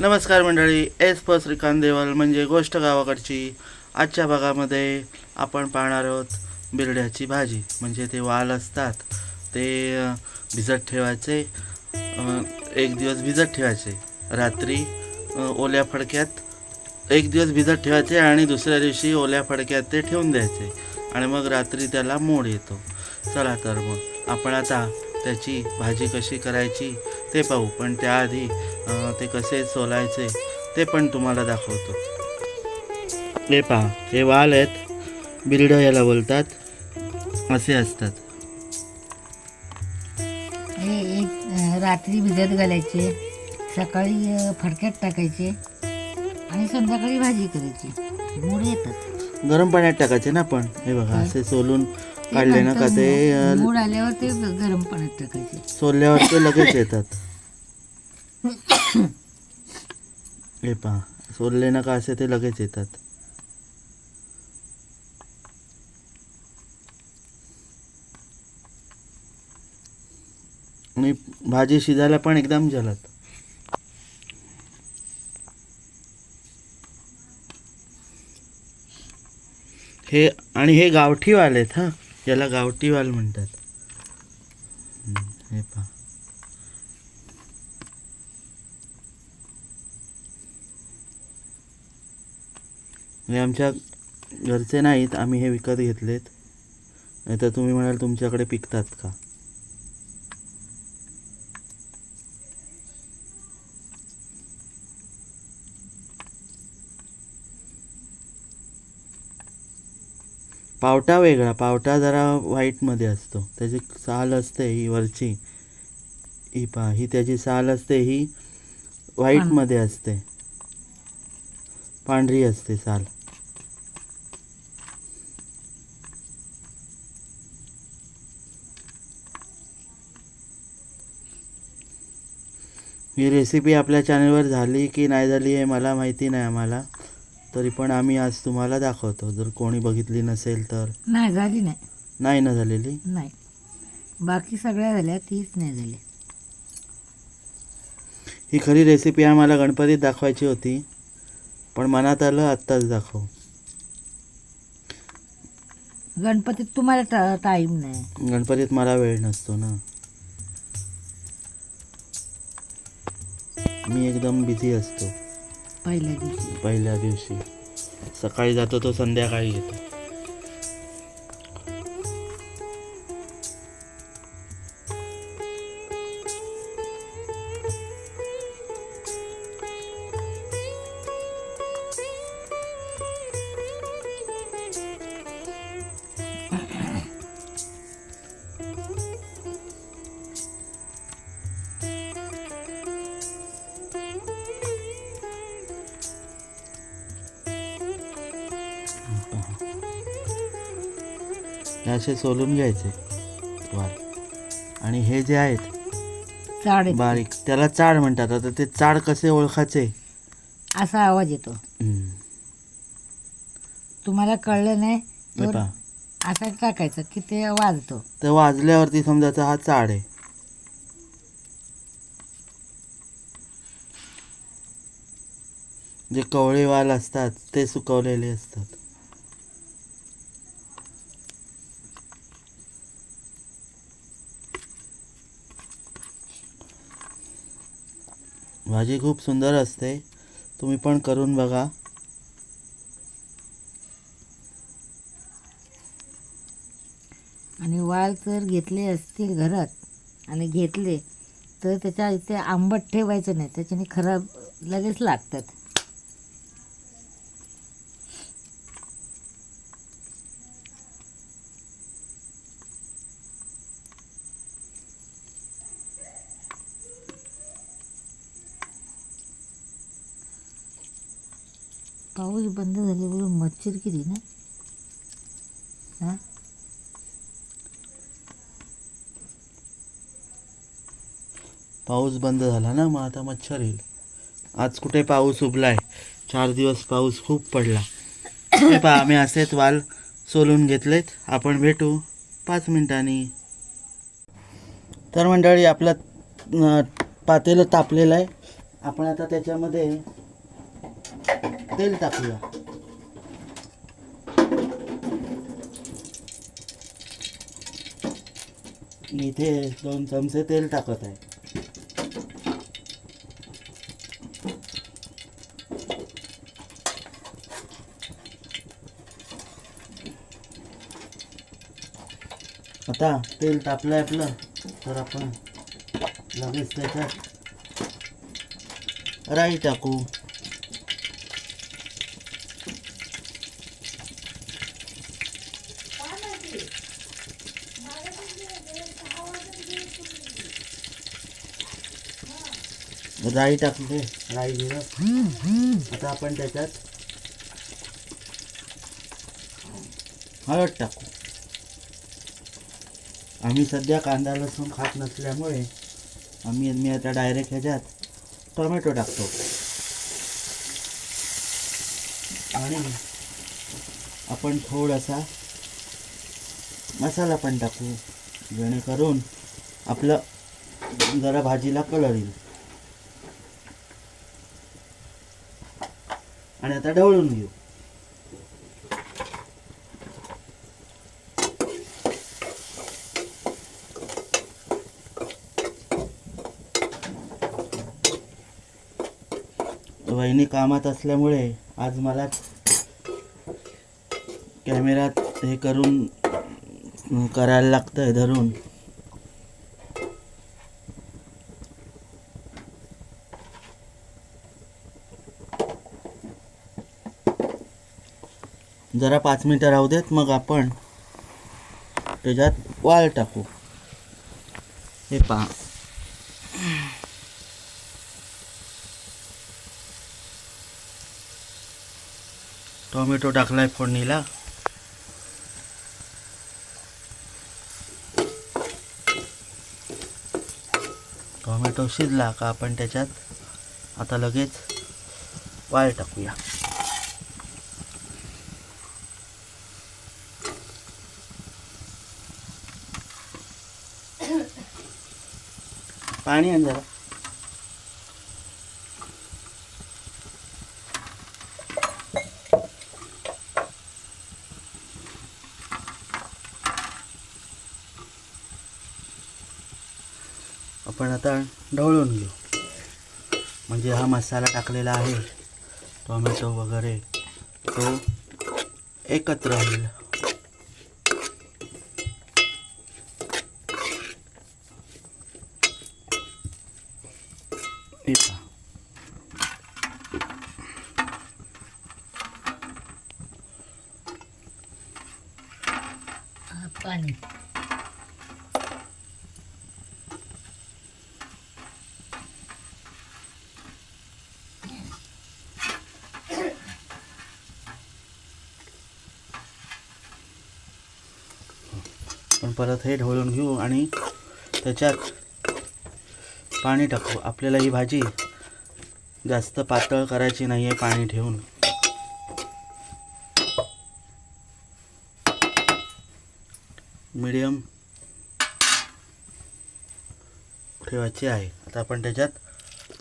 नमस्कार मंडळी एस प श्रीकांत देवल म्हणजे गोष्ट गावाकडची. आजच्या भागामध्ये आपण पाहणार आहोत बिरड्याची भाजी. म्हणजे ते वाल असतात ते भिजत ठेवायचे एक दिवस भिजत ठेवायचे. रात्री ओल्या फडक्यात एक दिवस भिजत ठेवायचे आणि दुसऱ्या दिवशी ओल्या फडक्यात ते ठेवून द्यायचे. आणि मग रात्री त्याला मोड येतो. चला तर मग आपण आता त्याची भाजी कशी करायची ते पाहू. पण त्याआधी ते कसे सोलायचे ते पण तुम्हाला दाखवतो. हे पहा हे वाल आहेत. बिरड याला बोलतात. असे असतात. हे एक रात्री भिजत घालायचे. सकाळी फडक्यात टाकायचे. आणि संध्याकाळी भाजी करायची. मोड येतात. गरम पाण्यात टाकायचे ना पण हे बघा असे सोलून काढले ना का ते अं, मोड आल्यावर ते गरम पाण्यात टाकायचे. सोलल्यावर ते लगेच येतात. हे पहा सोलले ना का असे ते लगेच येतात. आणि भाजी शिजायला पण एकदम जलद. हे आणि हे गावठी वाल आहेत हा. याला गावठी वाल म्हणतात. हे पहा. हे आमच्या घरचे नाहीत आम्ही हे विकत घेतलेत. नाही तर तुम्ही म्हणाल तुमच्याकडे पिकतात का? पावटा वेगळा पावटा जरा व्हाईटमध्ये असतो. त्याची साल असते ही वरची. ही पहा ही त्याची साल असते ही व्हाईटमध्ये असते. पांढरी असते साल. ही रेसिपी आपल्या चॅनलवर झाली की नाही झाली हे मला माहिती नाही आम्हाला. तरी पण आम्ही आज तुम्हाला दाखवतो. जर कोणी बघितली नसेल तर. नाही झाली नाही. नाही ना झालेली? नाही. बाकी सगळ्या झाल्या तीच नाही झाली. ही खरी रेसिपी आम्हाला गणपतीत दाखवायची होती. पण मनात आलं आत्ताच दाखव. गणपतीत तुम्हाला टाईम नाही. गणपतीत मला वेळ नसतो ना. मी एकदम बिझी असतो. पहिल्या दिवशी. पहिल्या दिवशी. सकाळी जातो तो संध्याकाळी येतो. हे असे सोलून घ्यायचे. वाल. आणि हे जे आहेत चाड येतो. बारीक त्याला चाड म्हणतात. आता ते चाड कसे ओळखायचे? असा आवाज येतो. हम्म. तुम्हाला कळलं नाही हे तर पहा. असा टाकायचं की ते वाजतो. ते वाजल्यावरती समजायचा हा चाड आहे. जे कवळे वाल असतात ते सुकवलेले असतात. भाजी खूप सुंदर असते. तुम्ही पण करून बघा. आणि वाल जर घेतले असतील घरात. आणि घेतले तर त्याच्या इथे आंबट ठेवायचं नाही. त्याच्याने खराब लगेच लागतात. पाऊस बंद झाल्यामुळे मच्छर किती ना. हां? पाऊस बंद झाला ना मग आता मच्छर येईल. आज कुठे पाऊस उगलाय चार दिवस पाऊस खूप पडला. हे पहा आम्ही असेच वाल सोलून घेतलेत. आपण भेटू पाच मिनिटांनी. तर मंडळी आपलं पातेलं तापलेलं आहे. आपण आता त्याच्यामध्ये तेल टाकूया इथे दोन चमचे तेल टाकत आहे. आता तेल तापलं आपलं तर आपण लगेच त्याच्यात राई टाकू. राई टाकले राई जिरं आता आपण त्याच्यात हळद टाकू. आम्ही सध्या कांदा लसूण खात नसल्यामुळे आम्ही मी आता डायरेक्ट ह्याच्यात टोमॅटो टाकतो. आणि आपण थोडासा मसाला पण टाकू. जेणेकरून आपलं जरा भाजीला कलर येईल. आणि आता ढवळून घेऊ. वहिनी कामात असल्यामुळे आज मला कॅमेऱ्यात हे करून करायला लागतंय धरून. जरा पाच मिनटं राहू देत मग आपण त्याच्यात वाळ टाकू. हे पहा. टोमॅटो टाकलाय फोडणीला. टोमॅटो शिजला का आपण त्याच्यात आता लगेच वाळ टाकूया. पाणी आण जरा. आपण आता ढवळून घेऊ. म्हणजे हा मसाला टाकलेला आहे. टोमॅटो वगैरे तो एकत्र होईल. पहा. हा, पाणी पण परत हे ढवळून घेऊ आणि त्याच्यात पाणी टाकू. आपल्याला ही भाजी जास्त पातळ करायची नाही आहे पाणी ठेवून. मीडियम ठेवायची आहे. आता आपण त्याच्यात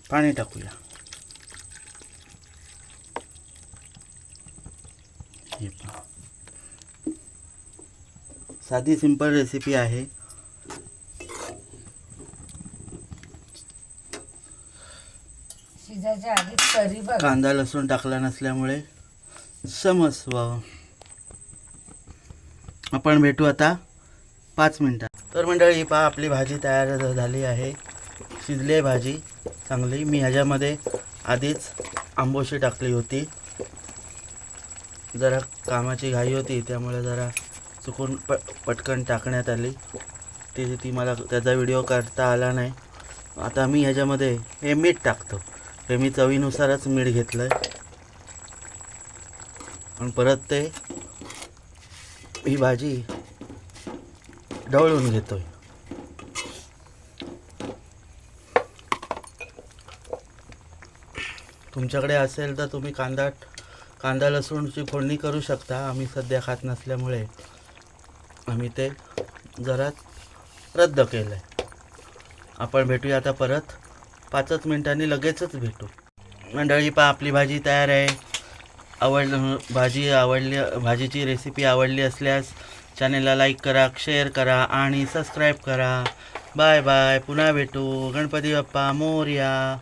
पाणी टाकूया. साधी सिंपल रेसिपी आहे. शिजायच्या आधी बघ. कांदा लसूण टाकला नसल्यामुळे समजव आपण भेटू आता पाच मिनटात तर मंडळी पहा आपली भाजी तयार झाली आहे. शिजली आहे भाजी चांगली. मी ह्याच्यामध्ये आधीच आंबोशी टाकली होती. जरा कामाची घाई होती त्यामुळे जरा चुकून प पटकन टाकण्यात आली. ती ती मला त्याचा व्हिडिओ करता आला नाही. आता मी ह्याच्यामध्ये हे मीठ टाकतो. हे मी चवीनुसारच मीठ घेतलं आहे आणि परत ते ही भाजी ढवळून घेतोय. तुमच्याकडे असेल तर तुम्ही कांदा कांदा लसूणची फोडणी करू शकता. आम्ही सध्या खात नसल्यामुळे आम्ही ते जरा रद्द केलं आहे आपण भेटूया आता परत. पाचच मिनिटांनी लगेचच भेटू. मंडळी पा आपली भाजी तयार आहे. आवड भाजी आवडली भाजीची रेसिपी आवडली असल्यास चॅनेलला लाईक करा शेअर करा आणि सबस्क्राईब करा. बाय बाय पुन्हा भेटू. गणपती बाप्पा मोर्या.